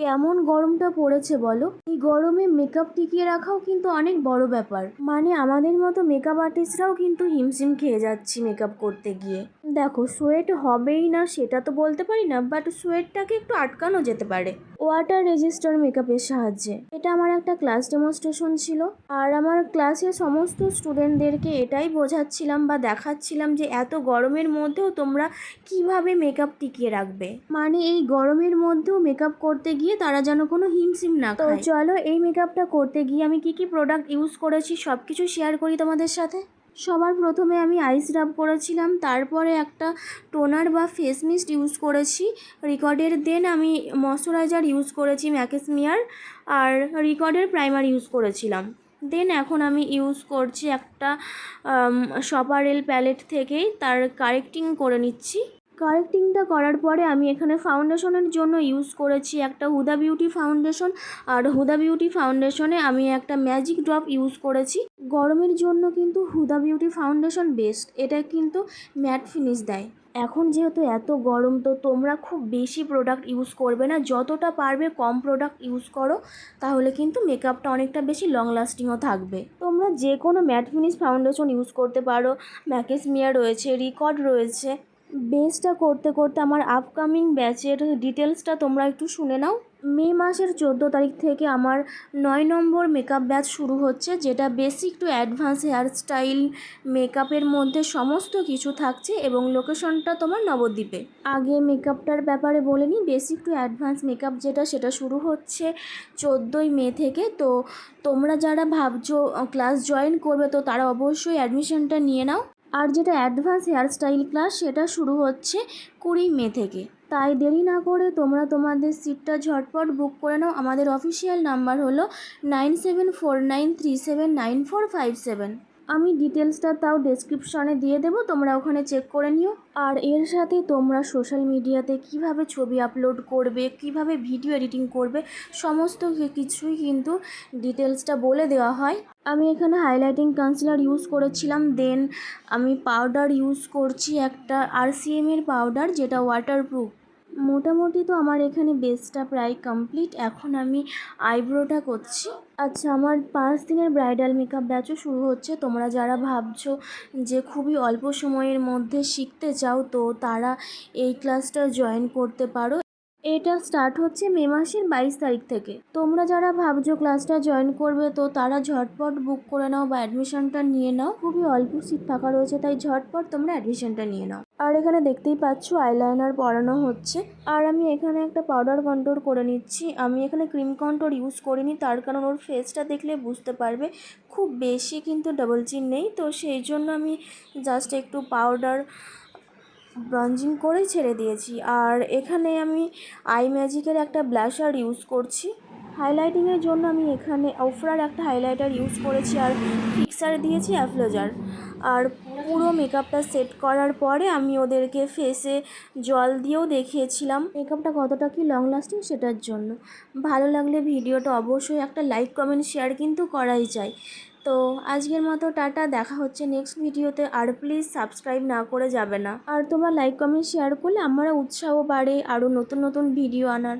কেমন গরমটা পড়েছে বলো? এই গরমে মেকআপ টিকিয়ে রাখাও কিন্তু অনেক বড় ব্যাপার। মানে আমাদের মতো মেকআপ আর্টিস্টরাও কিন্তু হিমশিম খেয়ে যাচ্ছি মেকআপ করতে গিয়ে। দেখো সোয়েট হবেই না সেটা তো বলতে পারি না বাট সোয়েটটাকে একটু আটকানো যেতে পারে। ওয়াটার রেজিস্টার মেকআপের সাহায্যে। এটা আমার একটা ক্লাস ডেমনস্ট্রেশন ছিল আর আমার ক্লাসের সমস্ত স্টুডেন্টদেরকে এটাই বোঝাচ্ছিলাম বা দেখাচ্ছিলাম যে এত গরমের মধ্যেও তোমরা কীভাবে মেকআপ টিকিয়ে রাখবে। মানে এই গরমের মধ্যেও মেকআপ করতে গিয়ে তারা যেন কোনো হিমশিম না তো চলো এই মেকআপটা করতে গিয়ে আমি কি কি প্রোডাক্ট ইউজ করেছি সব কিছু শেয়ার করি তোমাদের সাথে? সবার প্রথমে আমি আইস রাব করেছিলাম, তারপরে একটা টোনার বা ফেস মিস্ট ইউজ করেছি। রিকর্ডের দেন আমি ময়শ্চারাইজার ইউজ করেছি, ম্যাকেসমিয়ার, আর রিকর্ডের প্রাইমার ইউজ করেছিলাম। দেন এখন আমি ইউজ করছি একটা সপারেল প্যালেট থেকেই তার কারেক্টিং করে নিচ্ছি। কারেক্টিংটা করার পরে আমি এখানে ফাউন্ডেশনের জন্য ইউজ করেছি একটা হুদা বিউটি ফাউন্ডেশন আর হুদা বিউটি ফাউন্ডেশনে আমি একটা ম্যাজিক ড্রপ ইউজ করেছি। গরমের জন্য কিন্তু হুদা বিউটি ফাউন্ডেশন বেস্ট এটা কিন্তু ম্যাট ফিনিশ দেয়। এখন যেহেতু এত গরম, তো তোমরা খুব বেশি প্রোডাক্ট ইউজ করবে না। যতটা পারবে কম প্রোডাক্ট ইউজ করো, তাহলে কিন্তু মেকআপটা অনেকটা বেশি লং লাস্টিংও থাকবে। তোমরা যে কোনো ম্যাট ফিনিশ ফাউন্ডেশন ইউজ করতে পারো। ম্যাকেসমিয়া রয়েছে রিকর্ড রয়েছে। বেসটা করতে করতে আমার আপকামিং ব্যাচের ডিটেলসটা তোমরা একটু শুনে নাও। মে মাসের চোদ্দ তারিখ থেকে আমার নয় নম্বর মেকআপ ব্যাচ শুরু হচ্ছে, যেটা basic to advance hair style মেকআপের মধ্যে সমস্ত কিছু থাকছে এবং লোকেশনটা তোমার নবদ্বীপে। আগে মেকআপটার ব্যাপারে বলে নিই বেসিক টু অ্যাডভান্স মেকআপ যেটা, সেটা শুরু হচ্ছে চোদ্দোই মে থেকে। তো তোমরা যারা ভাবছ ক্লাস জয়েন করবে, তো তারা অবশ্যই অ্যাডমিশনটা নিয়ে নাও। আর যেটা অ্যাডভান্স হেয়ার স্টাইল ক্লাস, সেটা শুরু হচ্ছে কুড়ি মে থেকে। তাই দেরি না করে তোমরা তোমাদের সিটটা ঝটপট বুক করে নাও। আমাদের অফিসিয়াল নাম্বার হলো nine seven four nine three seven nine four five seven. আমি ডিটেলসটা তাও ডেসক্রিপশনে দিয়ে দেবো, তোমরা ওখানে চেক করে নিও। আর এর সাথে তোমরা সোশ্যাল মিডিয়াতে কীভাবে ছবি আপলোড করবে, কীভাবে ভিডিও এডিটিং করবে, সমস্ত কিছুই কিন্তু ডিটেলসটা বলে দেওয়া হয়। আমি এখানে হাইলাইটিং কনসিলার ইউজ করেছিলাম দেন আমি পাউডার ইউজ করছি একটা আর আরসিএমের পাউডার যেটা ওয়াটারপ্রুফ মোটামুটি তো আমার এখানে বেসটা প্রায় কমপ্লিট। এখন আমি আইব্রোটা করছি। আচ্ছা আমার পাঁচ দিনের ব্রাইডাল মেকআপ ব্যাচও শুরু হচ্ছে। তোমরা যারা ভাবছ যে খুবই অল্প সময়ের মধ্যে শিখতে চাও, তো তারা এই ক্লাসটা জয়েন করতে পারো। এটা স্টার্ট হচ্ছে মে মাসের বাইশ তারিখ থেকে। তোমরা যারা ভাবছ ক্লাসটা জয়েন করবে, তো তারা ঝটপট বুক করে নাও বা অ্যাডমিশনটা নিয়ে নাও। খুবই অল্প সিট ফাঁকা রয়েছে, তাই ঝটপট তোমরা অ্যাডমিশনটা নিয়ে নাও। আর এখানে দেখতেই পাচ্ছ আইলাইনার পরানো হচ্ছে। আর আমি এখানে একটা পাউডার কন্ট্রোল করে নিচ্ছি। আমি এখানে ক্রিম কন্ট্রোল ইউজ করিনি, তার কারণ ওর ফেসটা দেখলে বুঝতে পারবে। খুব বেশি কিন্তু ডাবল চিন নেই, তো সেই জন্য আমি জাস্ট একটু পাউডার ব্রঞ্জিং করেই ছেড়ে দিয়েছি। আর এখানে আমি আই ম্যাজিকের একটা ব্লাশার ইউজ করছি। হাইলাইটিংয়ের জন্য আমি এখানে ওফরার একটা হাইলাইটার ইউজ করেছি আর ফিক্সার দিয়েছি অ্যাফ্লোজার আর পুরো মেকআপটা সেট করার পরে আমি ওদেরকে ফেসে জল দিয়েও দেখিয়েছিলাম। মেকআপটা কতটা কি লং লাস্টিং সেটার জন্য। ভালো লাগলে ভিডিওটা অবশ্যই একটা লাইক কমেন্ট শেয়ার কিন্তু করাই চাই তো আজকের মতো টাটা, দেখা হচ্ছে নেক্সট ভিডিওতে আর প্লিজ সাবস্ক্রাইব না করে যাবে না। আর তোমার লাইক কমেন্ট শেয়ার করলে আমারও উৎসাহ বাড়ে আরও নতুন নতুন ভিডিও আনার।